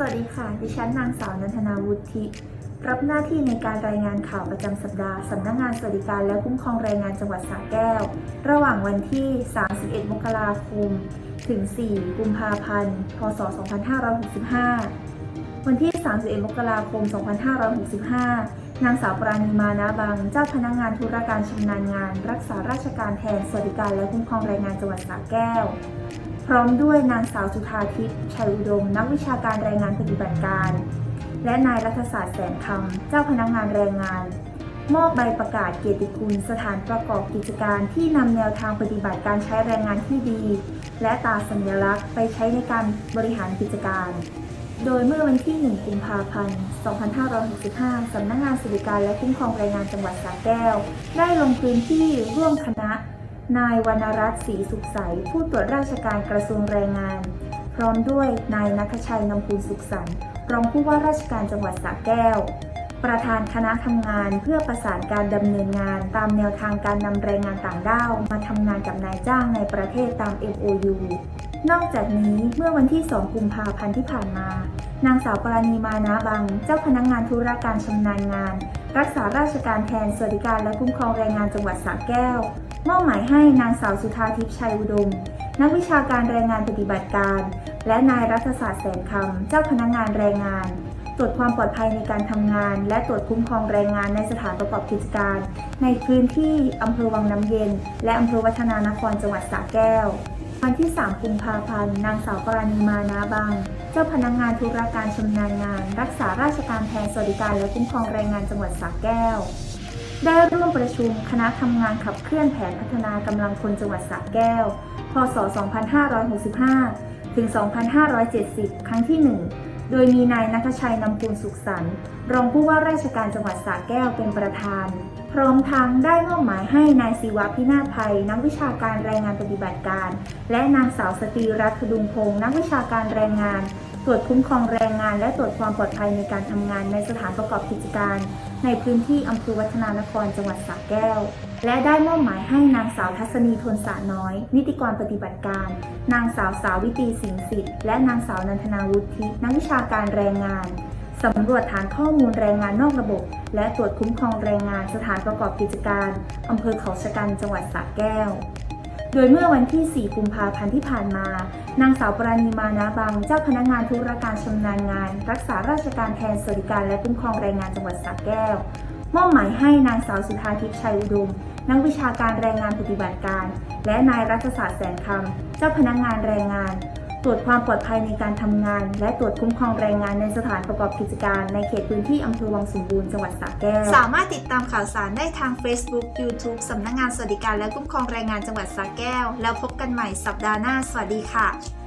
สวัสดีค่ะ ดิฉันนางสาวนันทนาวุฒิ รับหน้าที่ในการรายงานข่าวประจำสัปดาห์สำนักงานสวัสดิการและคุ้มครองแรงงานจังหวัดสระแก้ว ระหว่างวันที่ 31 มกราคม ถึง 4 กุมภาพันธ์ พศ 2565 วันที่ 31 มกราคม 2565 นางสาวปราณีมานาบัง เจ้าพนักงานธุรการชำนาญงาน รักษาราชการแทนสวัสดิการและคุ้มครองแรงงานจังหวัดสระแก้ว พร้อมด้วยนางสาวสุธาทิพย์ชัยอุดม นักวิชาการแรงงานปฏิบัติการ และนายรัฐศาสตร์แสนคำเจ้าพนักงานแรงงาน มอบใบประกาศเกียรติคุณสถานประกอบกิจการที่นำแนวทางปฏิบัติการใช้แรงงานที่ดี และตาสัญลักษณ์ไปใช้ในการบริหารกิจการ โดยเมื่อวันที่ 1 กุมภาพันธ์ 2565 สำนักงานสวัสดิการและคุ้มครองแรงงานจังหวัดสระแก้ว ได้ลงพื้นที่ร่วมคณะ นายวรรณรัตน์ศรีสุขใส ผู้ตรวจราชการกระทรวงแรงงาน พร้อมด้วยนายนัทชัยนำพูลสุขสันต์รองผู้ว่าราชการจังหวัดสระแก้ว ประธานคณะทำงานเพื่อประสานการดำเนินงาน ตามแนวทางการนำแรงงานต่างด้าว มาทำงานกับนายจ้างในประเทศตาม MOU นอกจากนี้เมื่อวันที่ 2 กุมภาพันธ์ที่ผ่านมา นางสาวปราณีมานาบัง เจ้าพนักงานธุรการชำนาญงาน รักษาราชการแทนสวัสดิการและคุ้มครองแรงงานจังหวัดสระแก้ว มอบหมายให้นางสาวสุธาทิพย์ชัยอุดม นักวิชาการแรงงานปฏิบัติการ และนายรัฐศาสตร์แสนคำ เจ้าพนักงานแรงงาน ตรวจความปลอดภัยในการทำงาน และตรวจคุ้มครองแรงงานในสถานประกอบกิจการ ในพื้นที่อำเภอวังน้ำเย็น และอำเภอวัฒนานครจังหวัดสระแก้ว วันที่ 3 กุมภาพันธ์ นางสาวกรณีมานาบัง เจ้าพนักงานธุรการชำนาญงาน รักษาราชการแทนสวัสดิการและคุ้มครองแรงงานจังหวัดสระแก้ว ได้ร่วมประชุมคณะทำงานขับเคลื่อนแผนพัฒนากำลังคนจังหวัดสระแก้ว พศ 2565 ถึง 2570 ครั้งที่ 1 โดยมีนายนัทชัยนำปูลสุขสันต์รองผู้ว่าราชการจังหวัดสระแก้วเป็นประธาน พร้อมทั้งได้มอบหมายให้นายศิวะพินาภัย นักวิชาการแรงงานปฏิบัติการ และนางสาวสตรีรัตน์ดุงพงศ์นักวิชาการแรงงาน รวจคุ้มครองแรงงาน และตรวจความปลอดภัยในการทำงานในสถานประกอบกิจการ ในพื้นที่อำเภอวัฒนานครจังหวัดสระแก้ว และได้มอบหมายให้นางสาวทัศนีทนสาน้อย นิติกรปฏิบัติการ นางสาวสาวิตรีสิงห์สิทธิ์และนางสาวนันทนาวุฒินักวิชาการแรงงานสำรวจฐานข้อมูลแรงงานนอกระบบ และตรวจคุ้มครองแรงงานสถานประกอบกิจการอำเภอเขาชะกันจังหวัดสระแก้ว โดยเมื่อวันที่ 4 กุมภาพันธ์ที่ผ่านมา นางสาวปราณีมานาบัง เจ้าพนักงานธุรการชำนาญงาน รักษาราชการแทนสวัสดิการและคุ้มครองแรงงานจังหวัดสระแก้ว มอบหมายให้นางสาวสุธาทิพย์ชัยอุดม นักวิชาการแรงงานปฏิบัติการ และนายรัชศาสตร์แสนคำ เจ้าพนักงานแรงงาน ตรวจความปลอดภัยในการทำงาน และตรวจคุ้มครองแรงงานในสถานประกอบกิจการในเขตพื้นที่อำเภอวังสมบูรณ์จังหวัดสระแก้ว สามารถติดตามข่าวสารได้ทาง Facebook YouTube สำนักงานสวัสดิการและคุ้มครองแรงงานจังหวัดสระแก้ว แล้วพบกันใหม่สัปดาห์หน้า สวัสดีค่ะ